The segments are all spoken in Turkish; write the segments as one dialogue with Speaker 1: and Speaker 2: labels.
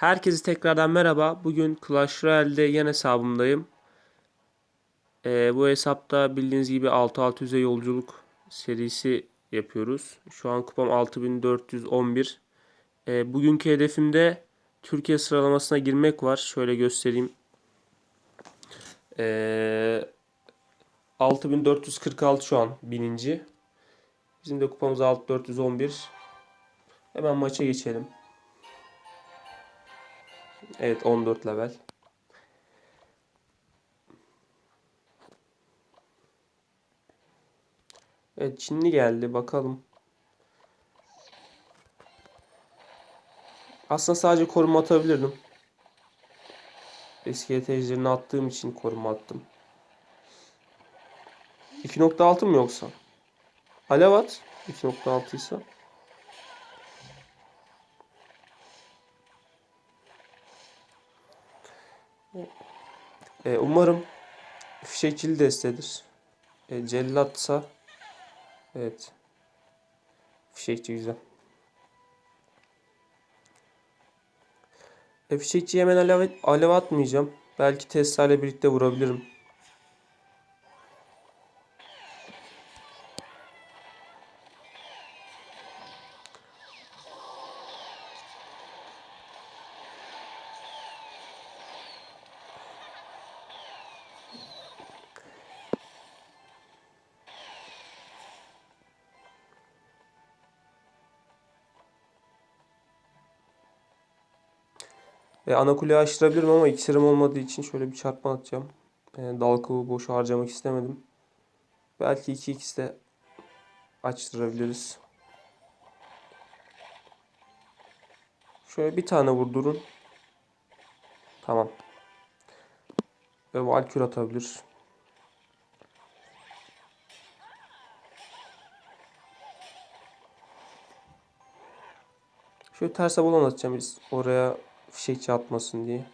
Speaker 1: Herkese tekrardan merhaba. Bugün Clash Royale'de yan hesabımdayım. Ee, bu hesapta bildiğiniz gibi 6-600'e yolculuk serisi yapıyoruz. Şu an kupam 6411. Ee, bugünkü hedefimde Türkiye sıralamasına girmek var. Şöyle göstereyim. Ee, 6446 şu an bininci. Bizim de kupamız 6411. Hemen maça geçelim. Evet 14 level. Evet Çinli geldi bakalım. Aslında sadece koruma atabilirdim. Eski ejderini attığım için koruma attım. 2.6 mı yoksa? Alev at. 2.6 ise. E, umarım fişekçili destedir. E, cellatsa evet. Fişekçi güzel. E, fişekçiye hemen alev, alev atmayacağım. Belki Tesla birlikte vurabilirim. E, ana kuleyi açtırabilirim ama iksirim olmadığı için şöyle bir çarpma atacağım. E, dal boş harcamak istemedim. Belki 2x de açtırabiliriz. Şöyle bir tane vurdurun. Tamam. Ve Valkür atabilir. Şöyle terse bulan atacağım biz oraya fişekçi atmasın diye.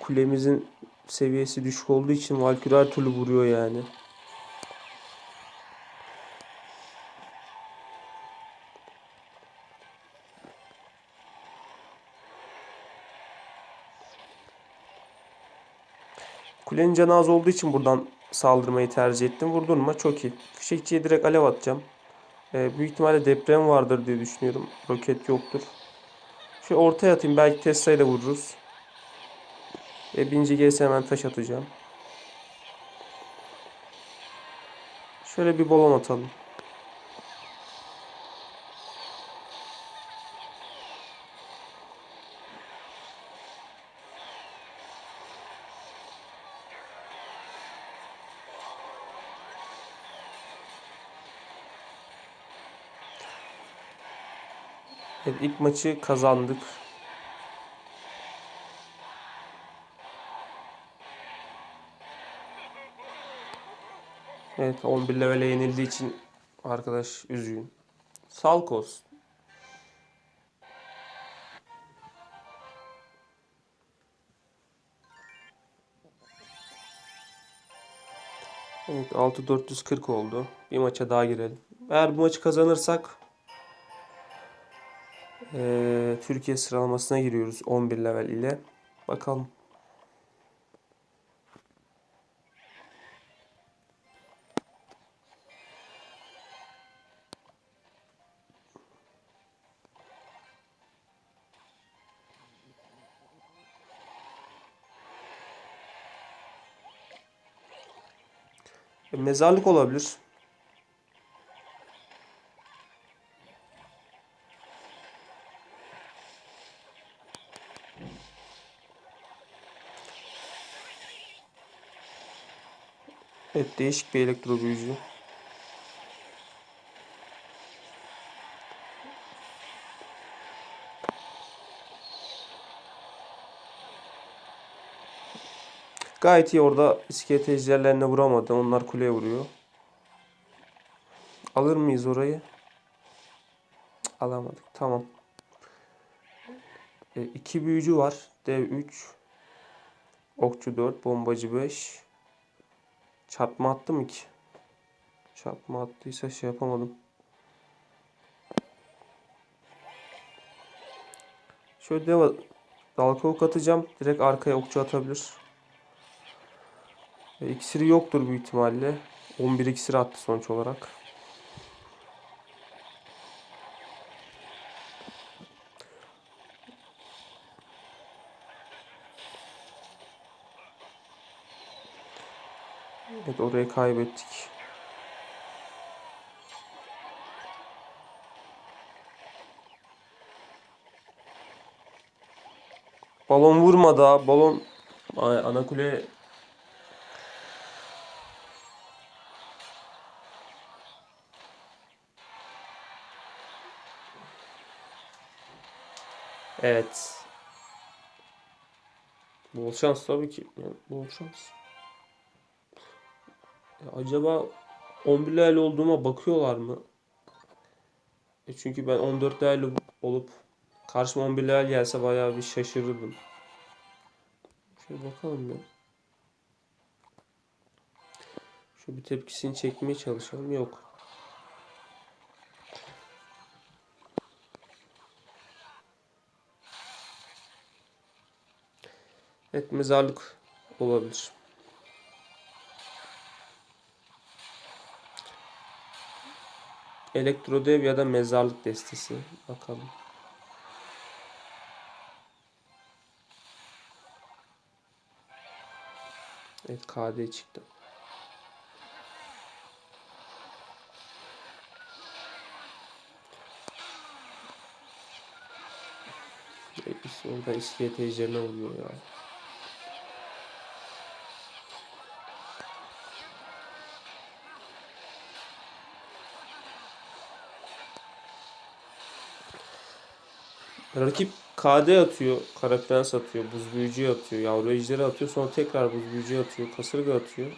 Speaker 1: Kulemizin seviyesi düşük olduğu için Valkyrie her türlü vuruyor yani. Kulenin canı olduğu için buradan saldırmayı tercih ettim. Vurdurma çok iyi. Fişekçiye direkt alev atacağım. Ee, büyük ihtimalle deprem vardır diye düşünüyorum. Roket yoktur. Şu ortaya atayım. Belki Tesla'yı da vururuz. E, binci gelirse hemen taş atacağım. Şöyle bir balon atalım. Evet, ilk maçı kazandık. Evet 11 levele yenildiği için arkadaş üzgün. Sağlık olsun. Evet 6440 oldu. Bir maça daha girelim. Eğer bu maçı kazanırsak ee, Türkiye sıralamasına giriyoruz 11 level ile. Bakalım. E, Mezarlık olabilir. Evet değişik bir elektro büyücü. Gayet iyi orada iskelet ejderlerine vuramadı. Onlar kuleye vuruyor. Alır mıyız orayı? Alamadık. Tamam. E, iki büyücü var. Dev 3. Okçu 4. Bombacı 5. Çarpma attım 2. Çarpma attıysa şey yapamadım. Şöyle deva dalga ok atacağım. Direkt arkaya okçu atabilir. E, iksiri yoktur büyük ihtimalle. 11 iksir attı sonuç olarak. Evet orayı kaybettik. Balon vurma da balon Ay, ana kule Evet. Bol şans tabii ki. Bol şans. Ya acaba 11 level olduğuma bakıyorlar mı? E çünkü ben 14 level olup karşıma 11 level gelse bayağı bir şaşırırdım. Şöyle bakalım ya. Şu bir tepkisini çekmeye çalışalım. Yok. Evet mezarlık olabilir. Elektrodev ya da mezarlık destesi. Bakalım. Evet KD çıktı. İs- Orada iskelet ejderine vuruyor ya. Rakip KD atıyor, kara prens atıyor, buz büyücü atıyor, yavru ejderi atıyor, sonra tekrar buz büyücü atıyor, kasırga atıyor.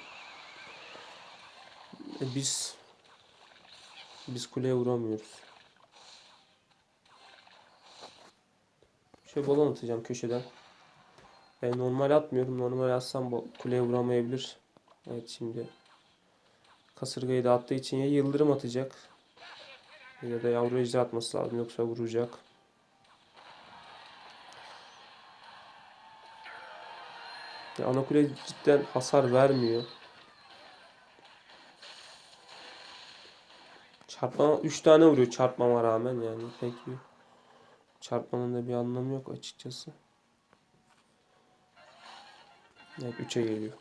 Speaker 1: E biz biz kuleye vuramıyoruz. Şöyle balon atacağım köşeden. Ben normal atmıyorum. Normal atsam kuleye vuramayabilir. Evet şimdi kasırgayı da attığı için ya yıldırım atacak ya da yavru ejder atması lazım yoksa vuracak. Ya ana kule cidden hasar vermiyor. Çarpma 3 tane vuruyor çarpmama rağmen yani pek bir çarpmanın da bir anlamı yok açıkçası. Evet 3'e geliyor.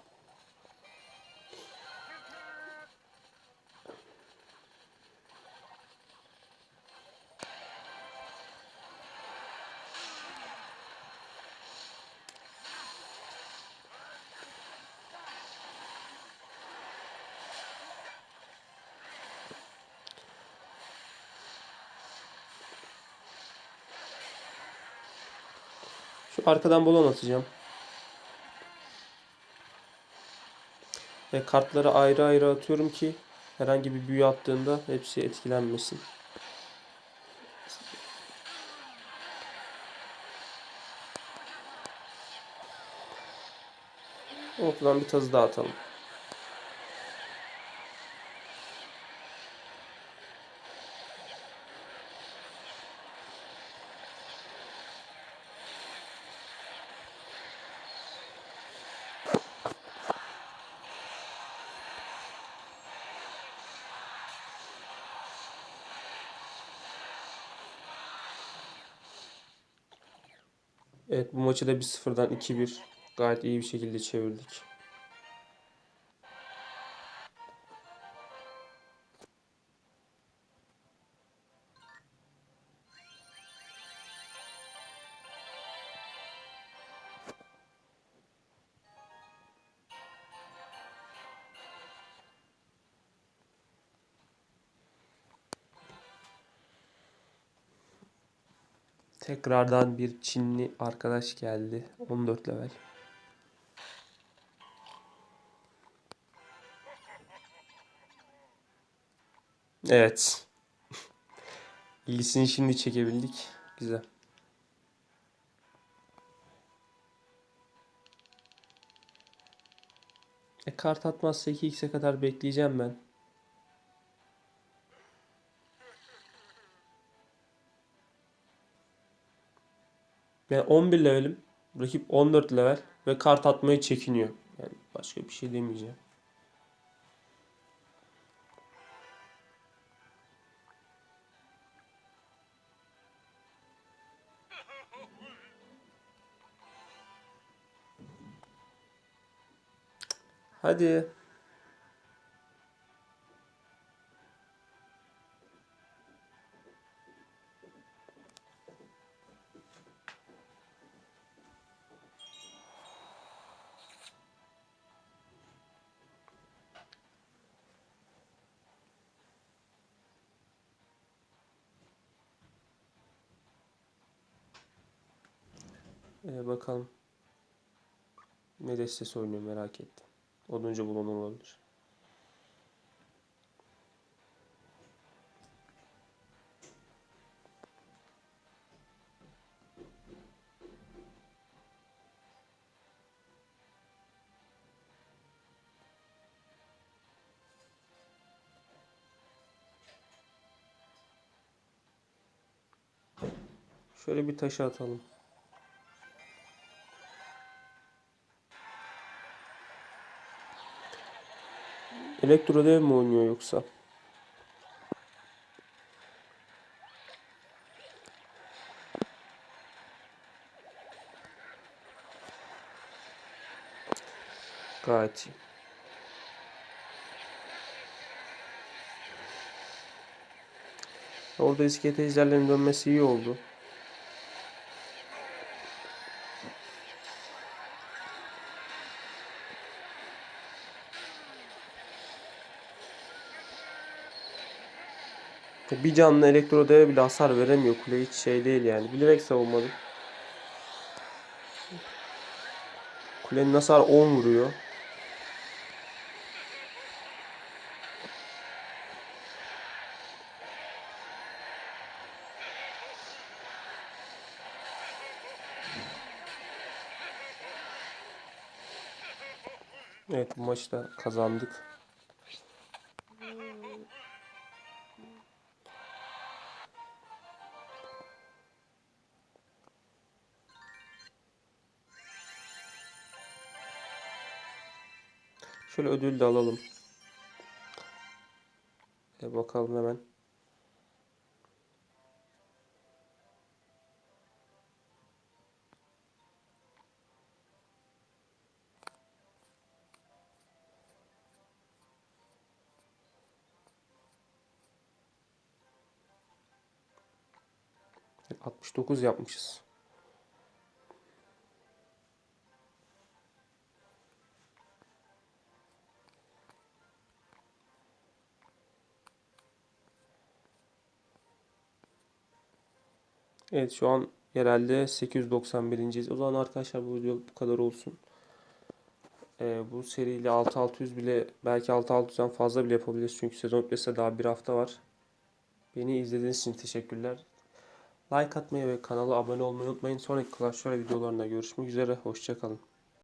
Speaker 1: Şu arkadan balon atacağım. Ve kartları ayrı ayrı atıyorum ki herhangi bir büyü attığında hepsi etkilenmesin. Ortadan bir tazı daha atalım. Evet bu maçı da bir sıfırdan 2-1 gayet iyi bir şekilde çevirdik. Tekrardan bir Çinli arkadaş geldi. 14 level. Evet. İlgisini şimdi çekebildik. Güzel. E kart atmazsa 2x'e kadar bekleyeceğim ben. Ben 11 levelim. Rakip 14 level ve kart atmaya çekiniyor. Yani başka bir şey demeyeceğim. Hadi. Ee, bakalım. Ne destesi oynuyor merak ettim. Oduncu bulan olabilir. Şöyle bir taşı atalım. Elektro dev mi oynuyor yoksa? Gayet iyi. Orada iskelet ejderlerin dönmesi iyi oldu. Bir canlı elektro deve bile hasar veremiyor. Kule hiç şey değil yani. Bilerek savunmadım. Kulenin hasar 10 vuruyor. Evet bu maçta kazandık. Şöyle ödül de alalım. E bakalım hemen. E, 69 yapmışız. Evet şu an herhalde 891. O zaman arkadaşlar bu video bu kadar olsun. Ee, bu seriyle 6600 bile belki 6600'den fazla bile yapabiliriz. Çünkü sezon bitmesine daha bir hafta var. Beni izlediğiniz için teşekkürler. Like atmayı ve kanala abone olmayı unutmayın. Sonraki Clash Royale videolarında görüşmek üzere. Hoşçakalın.